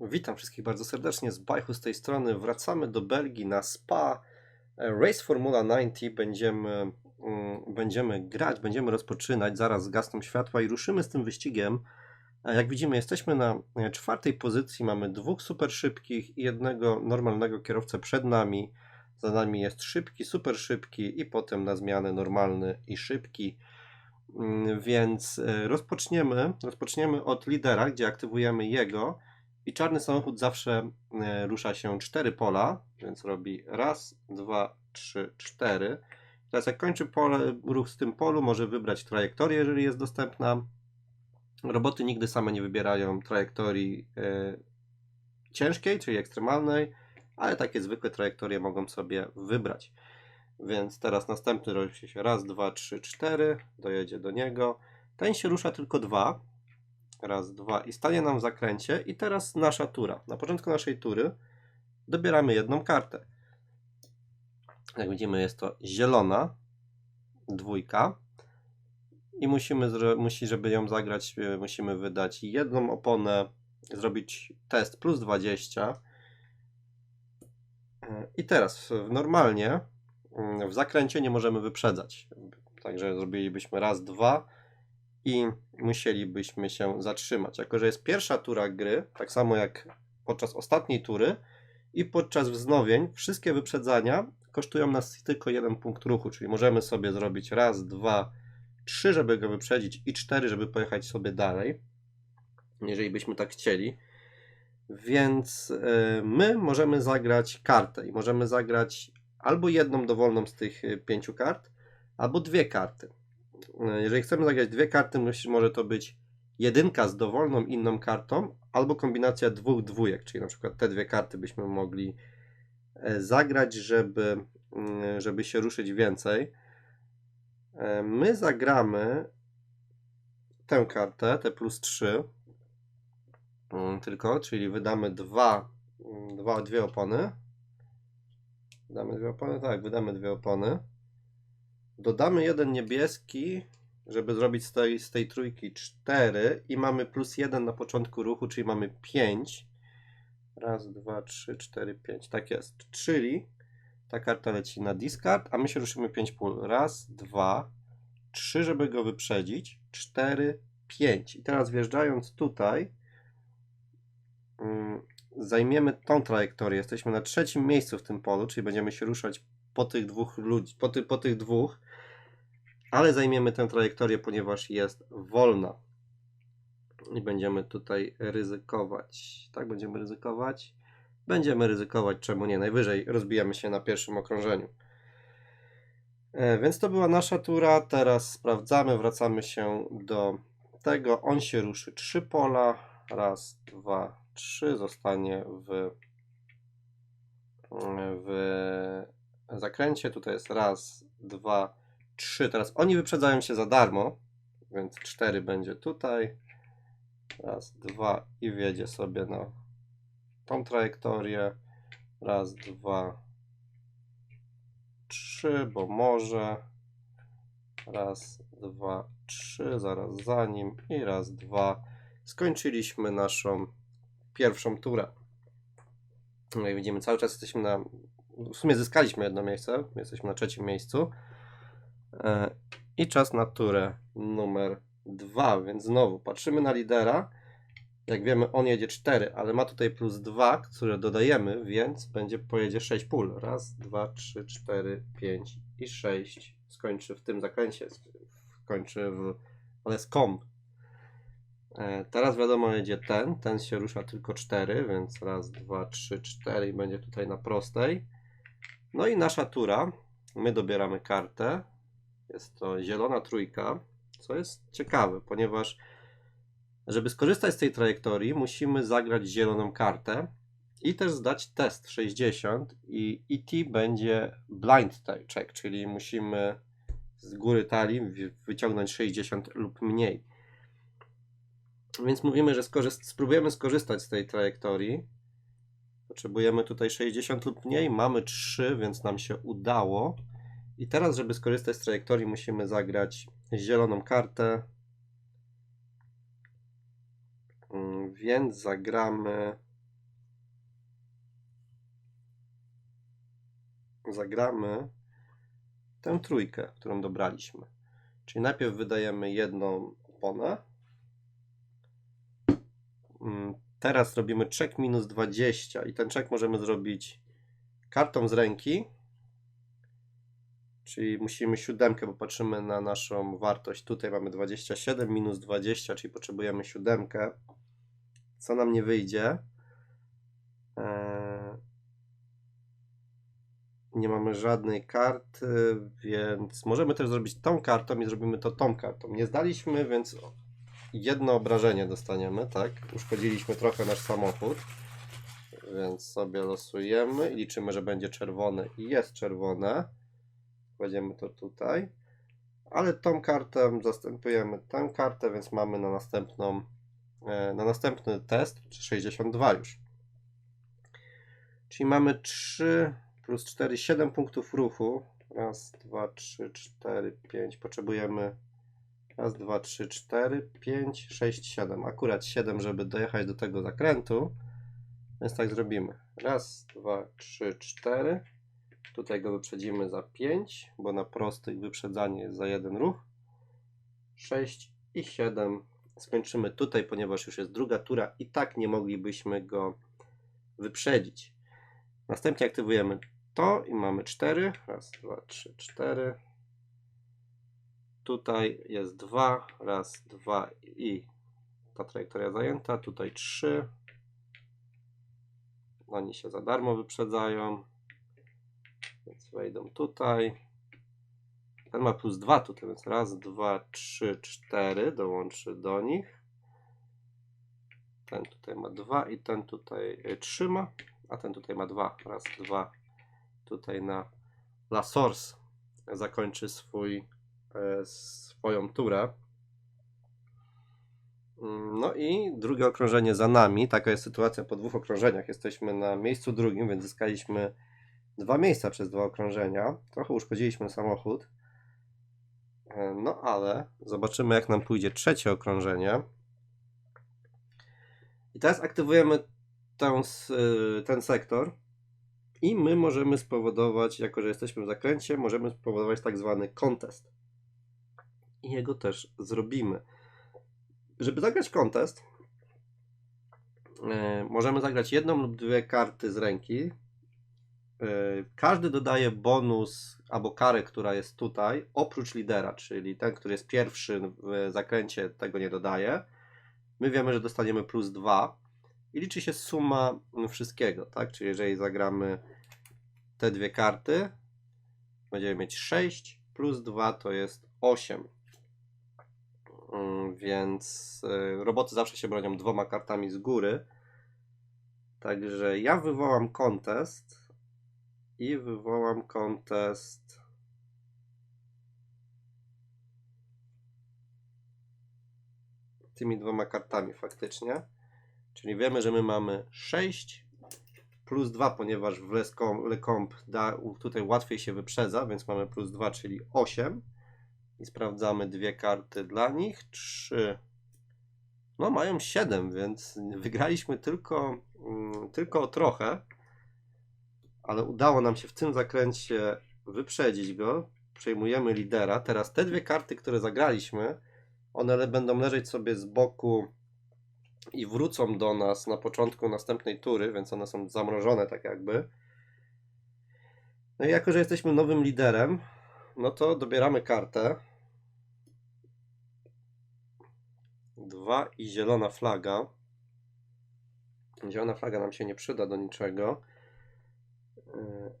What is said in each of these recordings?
Witam wszystkich bardzo serdecznie z Bajchu z tej strony. Wracamy do Belgii na Spa. E, Race Formula 90 będziemy, mm, będziemy grać, będziemy rozpoczynać. Zaraz zgasną światła i ruszymy z tym wyścigiem. E, Jak widzimy, jesteśmy na e, czwartej pozycji. Mamy dwóch super szybkich i jednego normalnego kierowcę przed nami. Za nami jest szybki, super szybki i potem na zmianę normalny i szybki. Mm, Więc rozpoczniemy, rozpoczniemy od lidera, gdzie aktywujemy jego. I czarny samochód zawsze e, rusza się cztery pola, więc robi raz, dwa, trzy, cztery. Teraz jak kończy pole, ruch z tym polu, może wybrać trajektorię, jeżeli jest dostępna. Roboty nigdy same nie wybierają trajektorii e, ciężkiej, czyli ekstremalnej, ale takie zwykłe trajektorie mogą sobie wybrać. Więc teraz następny ruszy się raz, dwa, trzy, cztery, dojedzie do niego. Ten się rusza tylko dwa, Raz, dwa i stanie nam w zakręcie. I teraz nasza tura. Na początku naszej tury dobieramy jedną kartę. Jak widzimy, jest to zielona dwójka. I musimy, musi, żeby ją zagrać, e, musimy wydać jedną oponę, zrobić test plus 20. E, I teraz normalnie mm, w zakręcie nie możemy wyprzedzać. Także zrobilibyśmy raz, dwa i musielibyśmy się zatrzymać. Jako, że jest pierwsza tura gry, tak samo jak podczas ostatniej tury i podczas wznowień, wszystkie wyprzedzania kosztują nas tylko jeden punkt ruchu, czyli możemy sobie zrobić raz, dwa, trzy, żeby go wyprzedzić i cztery, żeby pojechać sobie dalej, jeżeli byśmy tak chcieli. Więc y, my możemy zagrać kartę i możemy zagrać albo jedną dowolną z tych y, pięciu kart, albo dwie karty. E, Jeżeli chcemy zagrać dwie karty, musi, może to być jedynka z dowolną inną kartą, albo kombinacja dwóch dwójek, czyli na przykład te dwie karty byśmy mogli e, zagrać, żeby, mm, żeby się ruszyć więcej. E, My zagramy tę kartę, te plus 3 mm, tylko, czyli wydamy dwa, mm, dwa, dwie opony. Wydamy dwie opony? Tak, wydamy dwie opony. Dodamy jeden niebieski, żeby zrobić z tej, z tej trójki 4 i mamy plus 1 na początku ruchu, czyli mamy 5. Raz, dwa, trzy, cztery, pięć. Tak jest. Czyli ta karta leci na discard, a my się ruszymy 5 pól. Raz, dwa, trzy, żeby go wyprzedzić. 4, 5. I teraz wjeżdżając tutaj, mm, zajmiemy tą trajektorię. Jesteśmy na trzecim miejscu w tym polu, czyli będziemy się ruszać po tych dwóch ludzi, po, ty, po tych dwóch, ale zajmiemy tę trajektorię, ponieważ jest wolna. I będziemy tutaj ryzykować. Tak, będziemy ryzykować. Będziemy ryzykować, czemu nie? Najwyżej rozbijamy się na pierwszym okrążeniu. E, Więc to była nasza tura. Teraz sprawdzamy, wracamy się do tego. On się ruszy trzy pola. Raz, dwa, trzy. Zostanie w, w zakręcie. Tutaj jest raz, dwa, trzy. Teraz oni wyprzedzają się za darmo, więc cztery będzie tutaj. Raz, dwa i wjedzie sobie na tą trajektorię. Raz, dwa, trzy, bo może. Raz, dwa, trzy, zaraz za nim. I raz, dwa. Skończyliśmy naszą pierwszą turę. No i widzimy, cały czas jesteśmy na. W sumie zyskaliśmy jedno miejsce. Jesteśmy na trzecim miejscu. E, I czas na turę numer dwa, więc znowu patrzymy na lidera. Jak wiemy, on jedzie 4, ale ma tutaj plus 2, które dodajemy, więc będzie pojedzie 6 pól. Raz, dwa, trzy, cztery, pięć i 6. Skończy w tym zakręcie. Skończy w. Ale komb. E, Teraz wiadomo, jedzie ten. Ten się rusza tylko 4, więc raz, dwa, trzy, cztery i będzie tutaj na prostej. No i nasza tura. My dobieramy kartę. Jest to zielona trójka, co jest ciekawe, ponieważ żeby skorzystać z tej trajektorii, musimy zagrać zieloną kartę i też zdać test 60 i ET będzie blind check, czyli musimy z góry talii wy- wyciągnąć 60 lub mniej. Więc mówimy, że spróbujemy skorzystać z tej trajektorii. Potrzebujemy tutaj 60 lub mniej, mamy 3, więc nam się udało. I teraz, żeby skorzystać z trajektorii, musimy zagrać zieloną kartę. Mm, więc zagramy. Zagramy tę trójkę, którą dobraliśmy. Czyli najpierw wydajemy jedną oponę. Mm, teraz robimy czek minus 20 i ten czek możemy zrobić kartą z ręki Czyli musimy siódemkę, bo patrzymy na naszą wartość. Tutaj mamy 27 minus 20, czyli potrzebujemy siódemkę. Co nam nie wyjdzie? Eee, nie mamy żadnej karty, więc możemy też zrobić tą kartą i zrobimy to tą kartą. Nie zdaliśmy, więc jedno obrażenie dostaniemy, tak? Uszkodziliśmy trochę nasz samochód, więc sobie losujemy i liczymy, że będzie czerwone i jest czerwone. Kładziemy to tutaj. Ale tą kartę zastępujemy tę kartę, więc mamy na następną e, na następny test 62 już. Czyli mamy 3 plus 4, 7 punktów ruchu. Raz, dwa, trzy, cztery, pięć. Potrzebujemy raz, dwa, trzy, cztery, pięć, sześć, siedem. Akurat 7, żeby dojechać do tego zakrętu. Więc tak zrobimy. Raz, dwa, trzy, cztery. Tutaj go wyprzedzimy za 5, bo na prostych wyprzedzanie jest za jeden ruch. 6 i 7 skończymy tutaj, ponieważ już jest druga tura i tak nie moglibyśmy go wyprzedzić. Następnie aktywujemy to i mamy 4. Raz, dwa, trzy, cztery. Tutaj jest 2. Raz, dwa i ta trajektoria zajęta. Tutaj 3. Oni się za darmo wyprzedzają. Więc wejdą tutaj. Ten ma plus 2 tutaj, więc raz, dwa, trzy, cztery. Dołączy do nich. Ten tutaj ma 2 i ten tutaj y, trzyma, a ten tutaj ma 2. Raz, dwa. Tutaj na La Source zakończy swój, e, swoją turę. Mm, No i drugie okrążenie za nami. Taka jest sytuacja po dwóch okrążeniach. Jesteśmy na miejscu drugim, więc zyskaliśmy dwa miejsca przez dwa okrążenia. Trochę uszkodziliśmy samochód. E, No ale zobaczymy, jak nam pójdzie trzecie okrążenie. I teraz aktywujemy y, ten sektor. I my możemy spowodować, jako że jesteśmy w zakręcie, możemy spowodować tak zwany contest. I jego też zrobimy. Żeby zagrać contest, e, możemy zagrać jedną lub dwie karty z ręki. E, Każdy dodaje bonus albo karę, która jest tutaj, oprócz lidera, czyli ten, który jest pierwszy w zakręcie, tego nie dodaje. My wiemy, że dostaniemy plus 2 i liczy się suma wszystkiego, tak? Czyli jeżeli zagramy te dwie karty, będziemy mieć 6 plus 2 to jest 8. Mm, Więc y, roboty zawsze się bronią dwoma kartami z góry. Także ja wywołam kontest i wywołam kontest. Tymi dwoma kartami faktycznie. Czyli wiemy, że my mamy 6 plus 2, ponieważ w Lecomp tutaj łatwiej się wyprzedza, więc mamy plus 2, czyli 8. I sprawdzamy dwie karty dla nich. 3. No, mają 7, więc wygraliśmy tylko, mm, tylko o trochę. Ale udało nam się w tym zakręcie wyprzedzić go. Przejmujemy lidera. Teraz te dwie karty, które zagraliśmy, one będą leżeć sobie z boku i wrócą do nas na początku następnej tury, więc one są zamrożone tak jakby. No i jako, że jesteśmy nowym liderem, no to dobieramy kartę. Dwa i zielona flaga. Zielona flaga nam się nie przyda do niczego. Yy.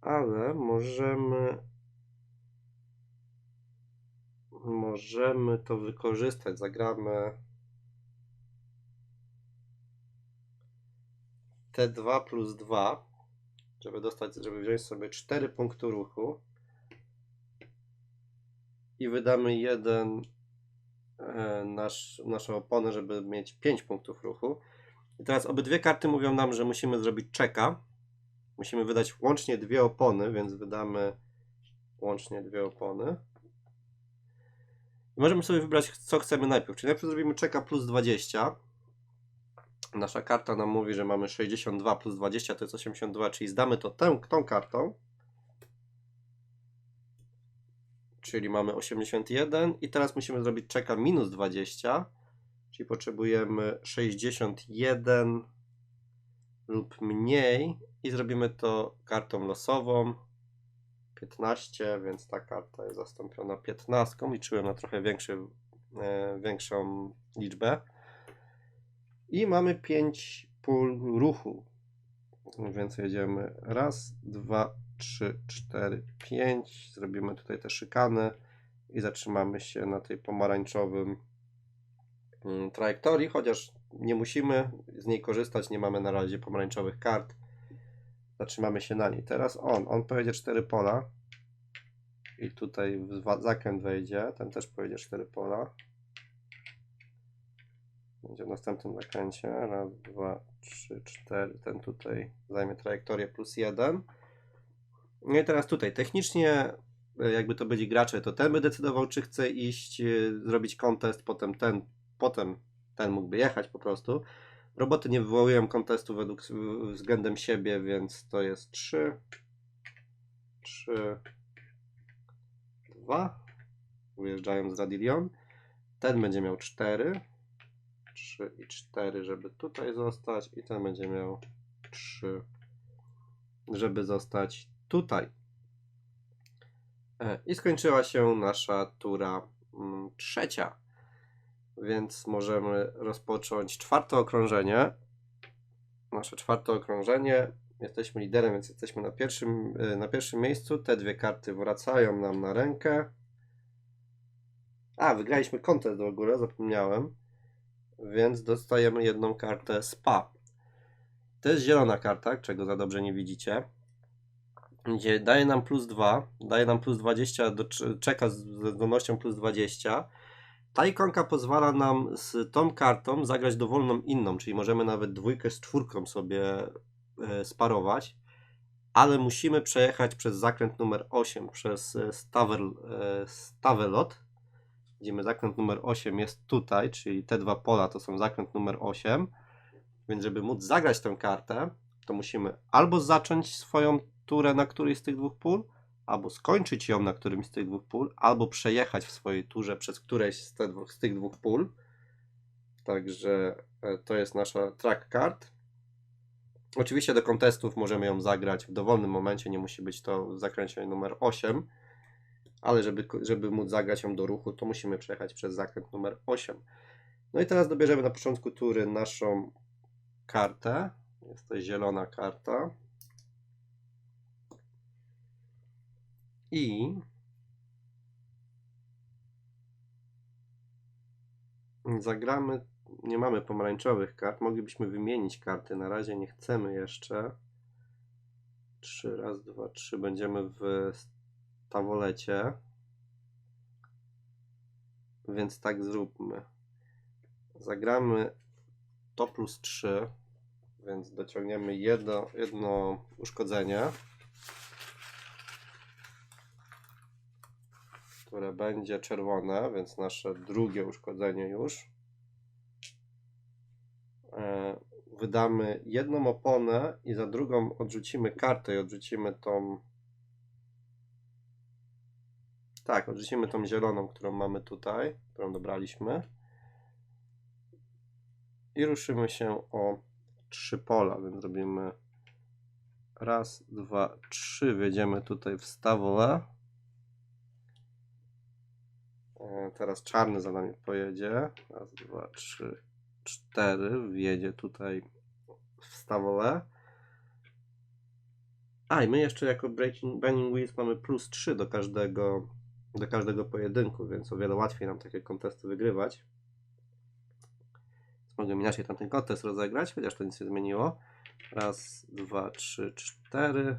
Ale możemy możemy to wykorzystać. Zagramy T2 plus 2, żeby dostać, żeby wziąć sobie 4 punkty ruchu i wydamy jeden e, nasz, naszą oponę, żeby mieć 5 punktów ruchu. I teraz obydwie karty mówią nam, że musimy zrobić czeka. Musimy wydać łącznie dwie opony, więc wydamy łącznie dwie opony. I możemy sobie wybrać, co chcemy najpierw. Czyli najpierw zrobimy czeka plus 20. Nasza karta nam mówi, że mamy 62 plus 20 to jest 82, czyli zdamy to tę, tą kartą. Czyli mamy 81 i teraz musimy zrobić czeka minus 20, czyli potrzebujemy 61 lub mniej i zrobimy to kartą losową 15, więc ta karta jest zastąpiona 15. Liczyłem na trochę większy, e, większą liczbę. I mamy 5 pól ruchu. Więc jedziemy raz, dwa, trzy, cztery, pięć. Zrobimy tutaj te szykany i zatrzymamy się na tej pomarańczowym trajektorii, chociaż nie musimy z niej korzystać, nie mamy na razie pomarańczowych kart. Zatrzymamy się na niej. Teraz on, on pojedzie 4 pola i tutaj w zakręt wejdzie, ten też pojedzie 4 pola. Będzie w następnym zakręcie. Raz, dwa, trzy, cztery. Ten tutaj zajmie trajektorię plus jeden. No i teraz tutaj technicznie, e, jakby to byli gracze, to ten by decydował, czy chce iść, e, zrobić kontest, potem ten, potem ten mógłby jechać po prostu. Roboty nie wywołują kontestu według względem siebie, więc to jest 3, 3, 2. Wyjeżdżają z Radilion. Ten będzie miał 4. 3 i 4, żeby tutaj zostać, i ten będzie miał 3, żeby zostać tutaj. E, I skończyła się nasza tura mm, trzecia, więc możemy rozpocząć czwarte okrążenie. Nasze czwarte okrążenie. Jesteśmy liderem, więc jesteśmy na pierwszym, e, na pierwszym miejscu. Te dwie karty wracają nam na rękę. A, wygraliśmy kontest w ogóle, zapomniałem więc dostajemy jedną kartę SPA. To jest zielona karta, czego za dobrze nie widzicie. Gdzie daje nam plus 2, daje nam plus 20, do, czeka z zdolnością plus 20. Ta ikonka pozwala nam z tą kartą zagrać dowolną inną, czyli możemy nawet dwójkę z czwórką sobie e, sparować, ale musimy przejechać przez zakręt numer 8, przez e, Stavel, e, Widzimy zakręt numer 8 jest tutaj, czyli te dwa pola to są zakręt numer 8. Więc żeby móc zagrać tę kartę, to musimy albo zacząć swoją turę na którejś z tych dwóch pól, albo skończyć ją na którymś z tych dwóch pól, albo przejechać w swojej turze przez któreś z, te, z tych dwóch pól. Także e, to jest nasza track card. Oczywiście do kontestów możemy ją zagrać w dowolnym momencie, nie musi być to w zakręcie numer 8 ale żeby, żeby móc zagrać ją do ruchu, to musimy przejechać przez zakręt numer 8. No i teraz dobierzemy na początku tury naszą kartę. Jest to zielona karta. I zagramy. Nie mamy pomarańczowych kart. Moglibyśmy wymienić karty. Na razie nie chcemy jeszcze. 3, raz, dwa, trzy. Będziemy w tawolecie. Więc tak zróbmy. Zagramy to plus 3, więc dociągniemy jedno, jedno uszkodzenie, które będzie czerwone, więc nasze drugie uszkodzenie już. E, wydamy jedną oponę i za drugą odrzucimy kartę i odrzucimy tą tak, odrzucimy tą zieloną, którą mamy tutaj, którą dobraliśmy. I ruszymy się o trzy pola, więc robimy raz, dwa, trzy. Wjedziemy tutaj w stawole. E, teraz czarny za nami pojedzie. Raz, dwa, trzy, cztery. Wjedzie tutaj w stawole. A i my jeszcze jako Breaking Bending Wheels mamy plus 3 do każdego do każdego pojedynku, więc o wiele łatwiej nam takie kontesty wygrywać. Mogę inaczej tamten kontest rozegrać, chociaż to nic nie zmieniło. Raz, dwa, trzy, cztery.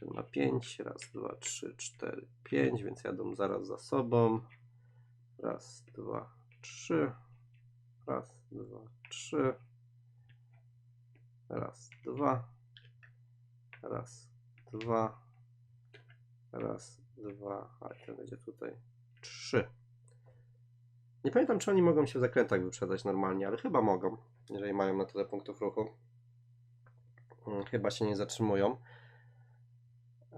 Ten ma pięć. Raz, dwa, trzy, cztery, pięć, więc jadą zaraz za sobą. Raz, dwa, trzy. Raz, dwa, trzy. Raz, dwa. Raz, dwa. Raz, dwa, a ten będzie tutaj trzy. Nie pamiętam, czy oni mogą się w zakrętach wyprzedzać normalnie, ale chyba mogą, jeżeli mają na tyle punktów ruchu. Mm, Chyba się nie zatrzymują.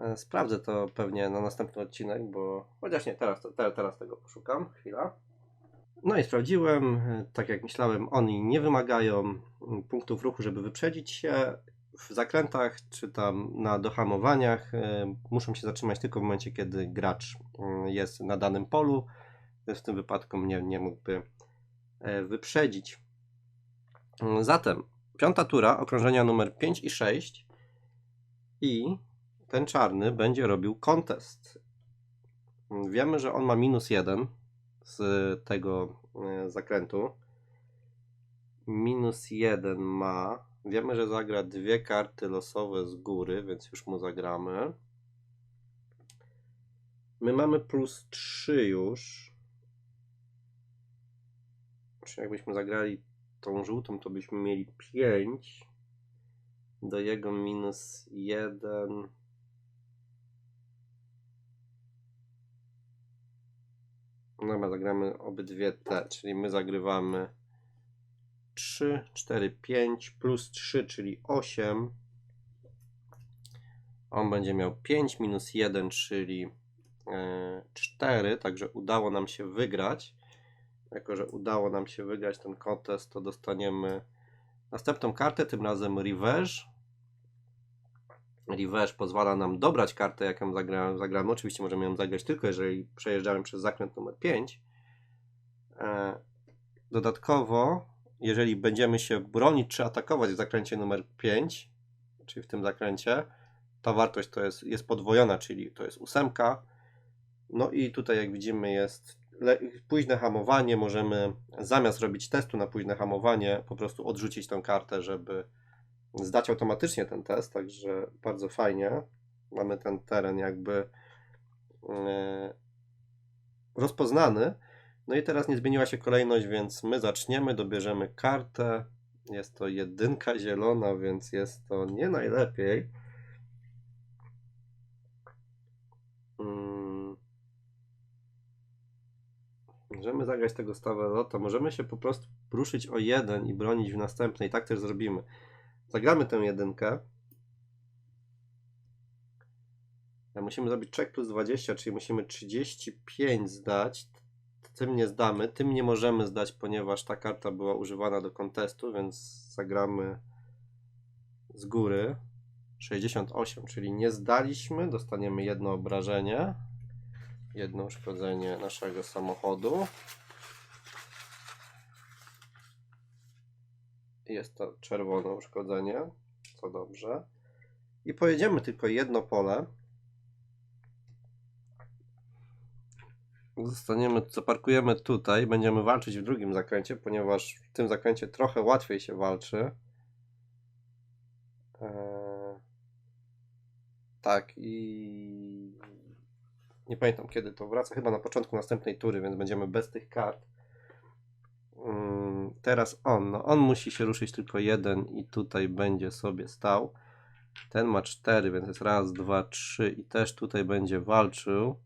E, Sprawdzę to pewnie na następny odcinek, bo chociaż nie, teraz, te, teraz tego poszukam. Chwila. No i sprawdziłem, e, tak jak myślałem, oni nie wymagają mm, punktów ruchu, żeby wyprzedzić się. W zakrętach czy tam na dohamowaniach e, muszą się zatrzymać tylko w momencie, kiedy gracz mm, jest na danym polu. W tym wypadku mnie nie mógłby wyprzedzić. Mm, Zatem piąta tura, okrążenia numer 5 i 6 i ten czarny będzie robił kontest. Wiemy, że on ma minus 1 z tego e, zakrętu. Minus 1 ma. Wiemy, że zagra dwie karty losowe z góry, więc już mu zagramy. My mamy plus 3 już. Czyli jakbyśmy zagrali tą żółtą, to byśmy mieli 5. Do jego minus 1. Dobra, zagramy obydwie te, czyli my zagrywamy 3, 4, 5 plus 3, czyli 8. On będzie miał 5 minus 1, czyli e, 4, także udało nam się wygrać. Jako, że udało nam się wygrać ten kontest, to dostaniemy następną kartę, tym razem Revenge. Revenge pozwala nam dobrać kartę, jaką zagramy. zagramy. Oczywiście możemy ją zagrać tylko, jeżeli przejeżdżamy przez zakręt numer 5. E, Dodatkowo, jeżeli będziemy się bronić czy atakować w zakręcie numer 5, czyli w tym zakręcie, ta wartość to jest, jest podwojona, czyli to jest ósemka. No i tutaj jak widzimy jest późne hamowanie. Możemy zamiast robić testu na późne hamowanie, po prostu odrzucić tą kartę, żeby zdać automatycznie ten test, także bardzo fajnie. Mamy ten teren jakby e, rozpoznany. No i teraz nie zmieniła się kolejność, więc my zaczniemy, dobierzemy kartę. Jest to jedynka zielona, więc jest to nie najlepiej. Mm. Możemy zagrać tego stawelota, możemy się po prostu ruszyć o jeden i bronić w następnej. Tak też zrobimy. Zagramy tę jedynkę. Musimy zrobić check plus 20, czyli musimy 35 zdać. Tym nie zdamy, tym nie możemy zdać, ponieważ ta karta była używana do kontestu, więc zagramy z góry. 68, czyli nie zdaliśmy, dostaniemy jedno obrażenie, jedno uszkodzenie naszego samochodu. Jest to czerwone uszkodzenie, co dobrze. I pojedziemy tylko jedno pole. Zostaniemy, zaparkujemy tutaj, będziemy walczyć w drugim zakręcie, ponieważ w tym zakręcie trochę łatwiej się walczy. Eee, tak i nie pamiętam kiedy to wraca, chyba na początku następnej tury, więc będziemy bez tych kart. Teraz on, no on musi się ruszyć tylko jeden i tutaj będzie sobie stał. Ten ma cztery, więc jest raz, dwa, trzy i też tutaj będzie walczył.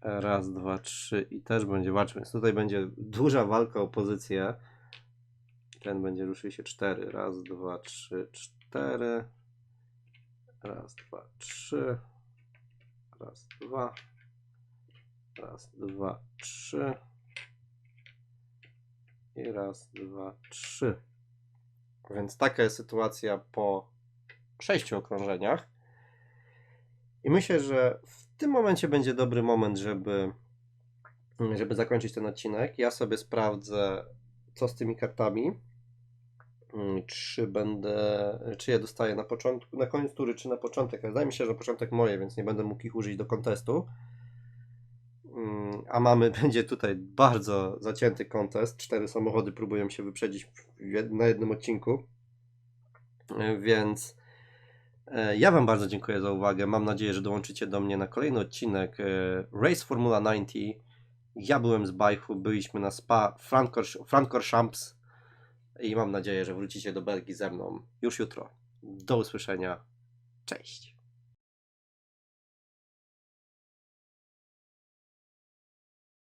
Raz, dwa, trzy i też będzie walczył, więc tutaj będzie duża walka o pozycję. Ten będzie ruszył się cztery. Raz, dwa, trzy, cztery. Raz, dwa, trzy. Raz, dwa. Raz, dwa, trzy. I raz, dwa, trzy. Więc taka jest sytuacja po sześciu okrążeniach. I myślę, że w tym momencie będzie dobry moment, żeby, żeby zakończyć ten odcinek. Ja sobie sprawdzę, co z tymi kartami. Mm, Czy będę, czy je dostaję na początku, na koniec tury, czy na początek. Ale Wydaje mi się, że na początek moje, więc nie będę mógł ich użyć do kontestu. Mm, A mamy, będzie tutaj bardzo zacięty kontest. Cztery samochody próbują się wyprzedzić na jednym odcinku. E, Więc e, ja Wam bardzo dziękuję za uwagę. Mam nadzieję, że dołączycie do mnie na kolejny odcinek e, Race Formula 90. Ja byłem z Bajchu, byliśmy na Spa Francorchamps i mam nadzieję, że wrócicie do Belgii ze mną już jutro. Do usłyszenia. Cześć.